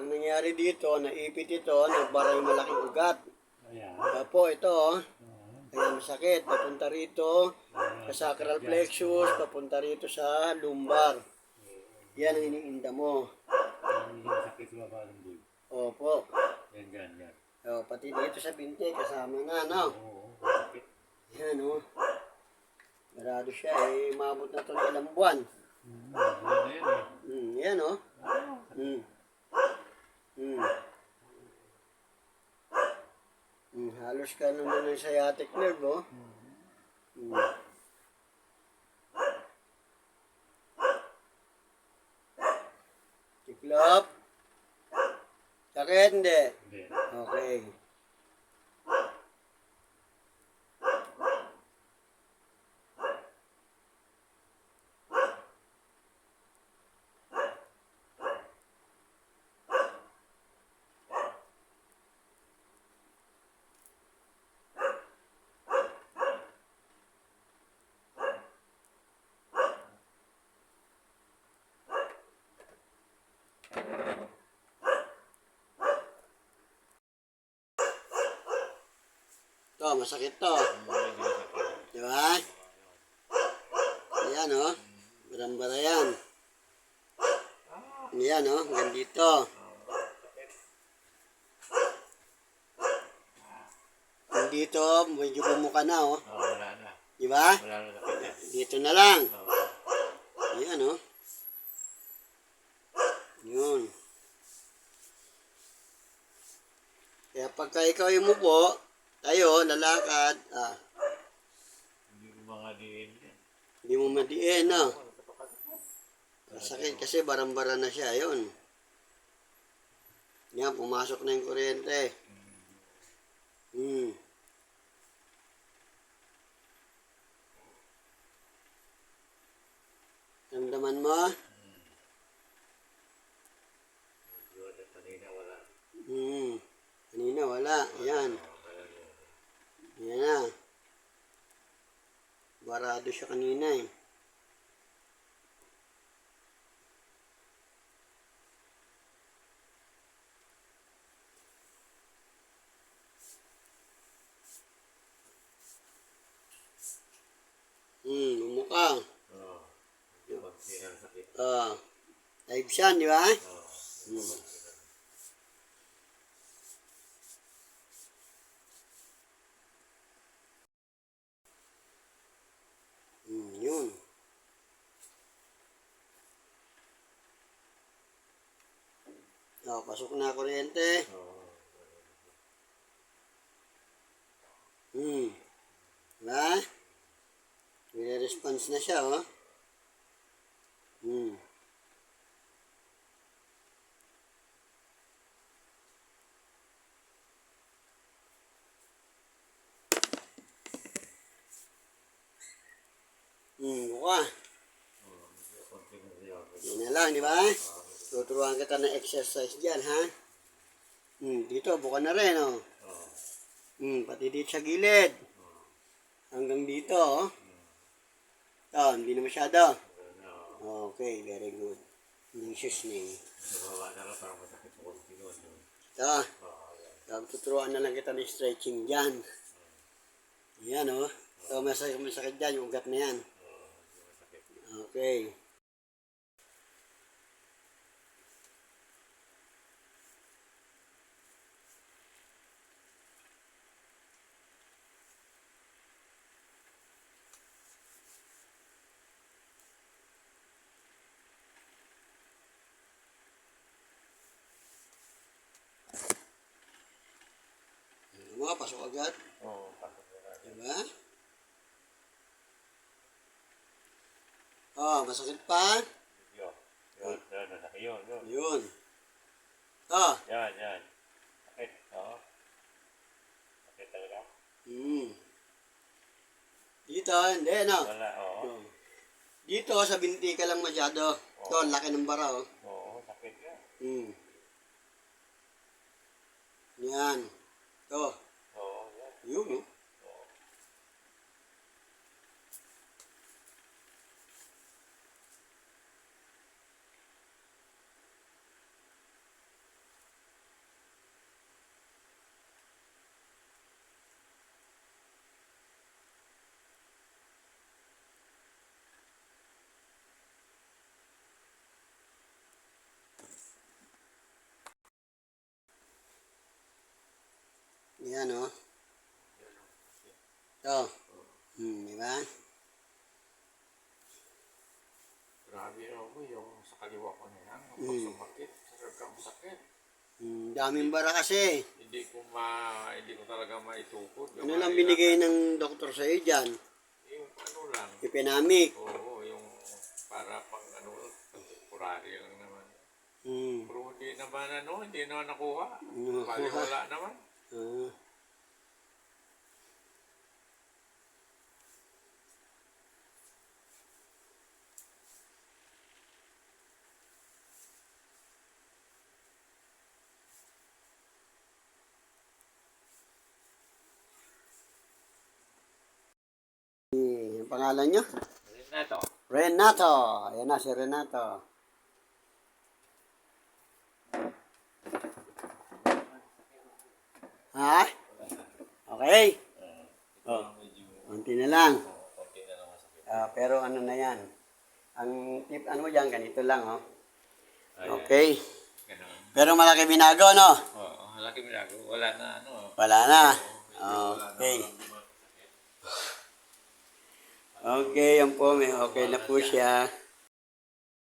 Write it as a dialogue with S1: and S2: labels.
S1: Ang nangyari dito, naipit ito, nagbara yung malaking ugat.
S2: Ayan.
S1: Opo, ito, oh. Ayan, masakit. Papunta rito sa sacral plexus, papunta rito sa lumbar. Yan ang iniinda mo.
S2: Sakit sa baba ng buhay.
S1: Opo.
S2: Yan, yan, yan.
S1: O, pati dito sa binti, kasama na, no?
S2: Oo, sakit.
S1: Yan, oh. Marado siya, eh. Umabot na ito ng ilang buwan.
S2: Hmm, yan eh.
S1: Hmm, yan, oh. Hmm. Hmm. Hmm, halos ka naman ng sciatic nerve, oh. Hmm. Tiklop. Sakit, hindi.
S2: Hindi.
S1: Okay. To, masakit to. Di ba? Ayan, oh. Barang-bara yan. Ayan, oh. Hanggang dito. Medyo bumuka na, oh. Di ba? Dito na lang. Ayan, oh. Yun. Kaya pagka ikaw yung mupo, tayo, lalakad, ah,
S2: Hindi ko mga diin yan.
S1: hindi mo madiin, no? Masakit kasi barang-bara na siya, yun. Yan, pumasok na yung kuryente. Hmm. Ramdaman mo? Hmm. Kanina wala. Yan na. Barado siya kanina eh. Hmm, bumuka.
S2: Oo. Sakit.
S1: Ah. live siya, di ba?
S2: Oo.
S1: Hmm, yun. Oh, pasok na kuryente.
S2: Oo.
S1: Hmm. Diba? May response na siya, oh. Hmm. Hmm, buka.
S2: Oo, konti na
S1: lang, di ba? Tuturuan kita ng exercise dyan, ha? Hmm, dito, buka na rin, oh.
S2: Oo.
S1: Hmm, pati dito sa gilid. Hanggang dito, oh. Oh, hindi na masyado.
S2: Na, oo.
S1: Okay, very good. Liseousning.
S2: Nabawa na lang parang masakit sa konti doon. yun.
S1: Ito,
S2: yan.
S1: so, tuturuan na lang kita ng stretching dyan. Yan, oh. So, masakit, masakit dyan, yung ugat na yan. Okay. Mga pasok agad.
S2: Oo, pasok lang.
S1: Diba? Oh, masakit pa.
S2: Yun. Yun, yun, yun, yun.
S1: Yun. Oh,
S2: Yan, yan. Sakit, oo. Sakit talaga.
S1: hmm. Dito, hindi, no?
S2: Wala, oo.
S1: Oh. Dito, sa binti ka lang masyado. Ito, ang laki ng bara, oh.
S2: Oo, sakit yan.
S1: Hmm. Yan. Ito.
S2: 여기?
S1: yeah o. Ito. Hmm, di ba?
S2: Grabe ako yung sa kaliwa ko na yan. Ang
S1: Mm.
S2: sumakit. Talagang sakit.
S1: Hmm, daming bara kasi.
S2: Hindi ko ma... Hindi ko talaga maitukod.
S1: Ano lang binigay ng doktor sa iyo dyan?
S2: Yung ano lang.
S1: Ipinamik.
S2: Oo, yung para pang ano, temporary lang naman.
S1: Hmm.
S2: Pero hindi naman ano, hindi naman nakuha.
S1: Nakuha.
S2: Bali wala naman.
S1: Ah. Eh, Ang pangalan niyo?
S2: Ano na to?
S1: Renato. Ayan na si Renato. Ha? Okay. Oh, konti na lang. Ah, pero ano na yan? Ang tip, ano mo dyan, ganito lang, oh. Okay. Pero malaki binago, no?
S2: Oo, laki minago. Wala na ano.
S1: Na.
S2: Wala na
S1: Okay. Okay, yan po. Okay na po siya.